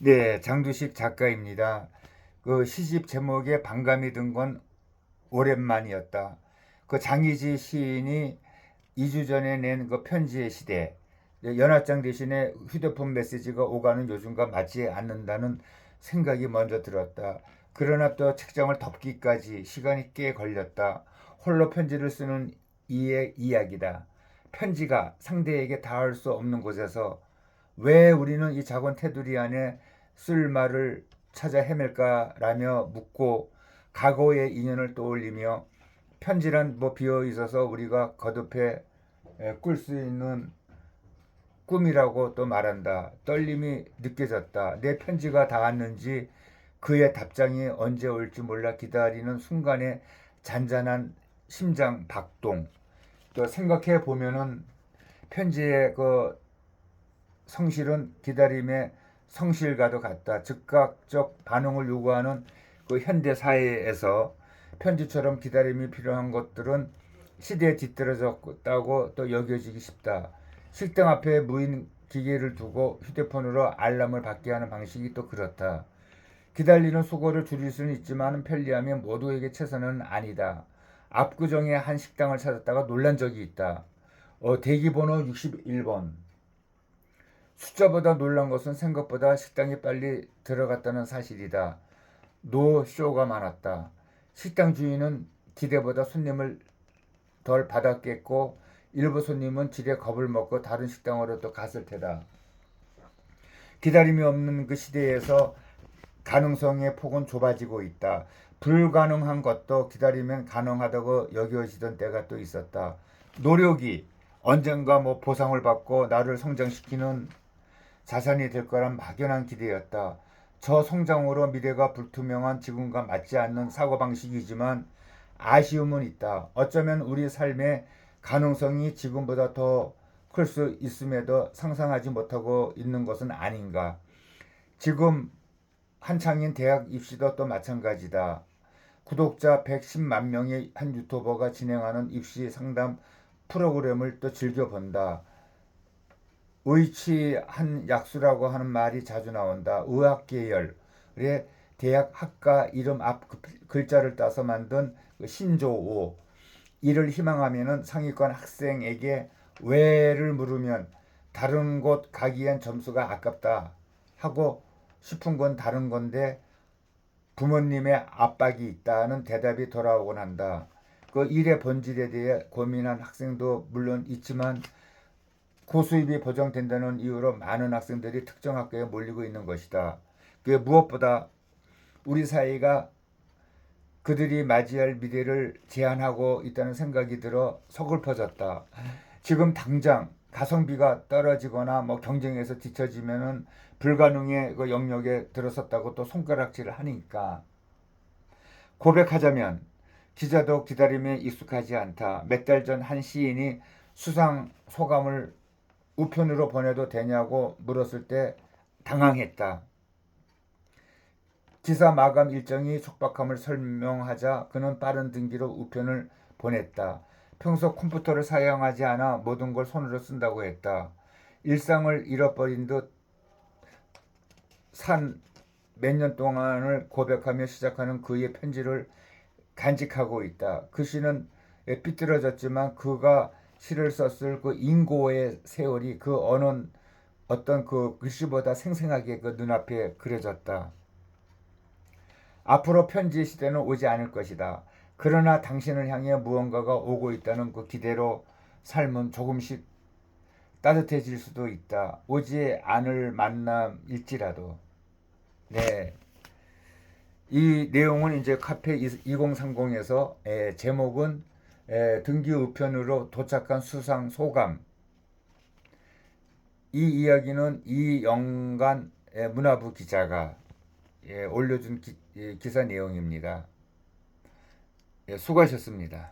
네, 장두식 작가입니다. 그 시집 제목에 반감이 든 건 오랜만이었다. 그 장희지 시인이 2주 전에 낸 그 편지의 시대. 연합장 대신에 휴대폰 메시지가 오가는 요즘과 맞지 않는다는 생각이 먼저 들었다. 그러나 또 책장을 덮기까지 시간이 꽤 걸렸다. 홀로 편지를 쓰는 이의 이야기다. 편지가 상대에게 닿을 수 없는 곳에서 왜 우리는 이 작은 테두리 안에 쓸 말을 찾아 헤맬까라며 묻고 과거의 인연을 떠올리며 편지란 뭐 비어 있어서 우리가 거듭해 꿀 수 있는 꿈이라고 또 말한다. 떨림이 느껴졌다. 내 편지가 닿았는지 그의 답장이 언제 올지 몰라 기다리는 순간에 잔잔한 심장 박동. 또 생각해 보면은 편지의 그 성실은 기다림의 성실과도 같다. 즉각적 반응을 요구하는 그 현대 사회에서 편지처럼 기다림이 필요한 것들은 시대에 뒤떨어졌다고 또 여겨지기 쉽다. 식당 앞에 무인 기계를 두고 휴대폰으로 알람을 받게 하는 방식이 또 그렇다. 기다리는 수고를 줄일 수는 있지만 편리함이 모두에게 최선은 아니다. 압구정의 한 식당을 찾았다가 놀란 적이 있다. 어, 대기번호 61번. 숫자보다 놀란 것은 생각보다 식당이 빨리 들어갔다는 사실이다. 노 쇼가 많았다. 식당 주인은 기대보다 손님을 덜 받았겠고 일부 손님은 지레 겁을 먹고 다른 식당으로 또 갔을 테다. 기다림이 없는 그 시대에서 가능성의 폭은 좁아지고 있다. 불가능한 것도 기다리면 가능하다고 여겨지던 때가 또 있었다. 노력이 언젠가 뭐 보상을 받고 나를 성장시키는 자산이 될 거란 막연한 기대였다. 저 성장으로 미래가 불투명한 지금과 맞지 않는 사고방식이지만 아쉬움은 있다. 어쩌면 우리 삶의 가능성이 지금보다 더 클 수 있음에도 상상하지 못하고 있는 것은 아닌가. 지금 한창인 대학 입시도 또 마찬가지다. 구독자 110만 명의 한 유튜버가 진행하는 입시 상담 프로그램을 또 즐겨본다. 의치한 약수라고 하는 말이 자주 나온다. 의학 계열의 대학 학과 이름 앞그 글자를 따서 만든 그 신조어. 이를 희망하면은 상위권 학생에게 왜를 물으면 다른 곳 가기엔 점수가 아깝다 하고 싶은 건 다른 건데 부모님의 압박이 있다는 대답이 돌아오곤 한다. 그 일의 본질에 대해 고민한 학생도 물론 있지만 고수입이 보장된다는 이유로 많은 학생들이 특정 학교에 몰리고 있는 것이다. 그게 무엇보다 우리 사회가 그들이 맞이할 미래를 제한하고 있다는 생각이 들어 서글퍼졌다. 지금 당장 가성비가 떨어지거나 뭐 경쟁에서 뒤처지면은 불가능의 그 영역에 들어섰다고 또 손가락질을 하니까 고백하자면 기자도 기다림에 익숙하지 않다. 몇 달 전 한 시인이 수상 소감을 우편으로 보내도 되냐고 물었을 때 당황했다. 기사 마감 일정이 촉박함을 설명하자 그는 빠른 등기로 우편을 보냈다. 평소 컴퓨터를 사용하지 않아 모든 걸 손으로 쓴다고 했다. 일상을 잃어버린 듯 산 몇 년 동안을 고백하며 시작하는 그의 편지를 간직하고 있다. 그 시는 삐뚤어졌지만 그가 시를 썼을 그 인고의 세월이 그 어느 어떤 그 글씨보다 생생하게 그 눈앞에 그려졌다. 앞으로 편지 시대는 오지 않을 것이다. 그러나 당신을 향해 무언가가 오고 있다는 그 기대로 삶은 조금씩 따뜻해질 수도 있다. 오지 않을 만남일지라도. 네. 이 내용은 이제 카페 2030에서 제목은 에, 등기 우편으로 도착한 수상 소감. 이 이야기는 이영간 에, 문화부 기자가 예, 올려준 기, 예, 기사 내용입니다. 예, 수고하셨습니다.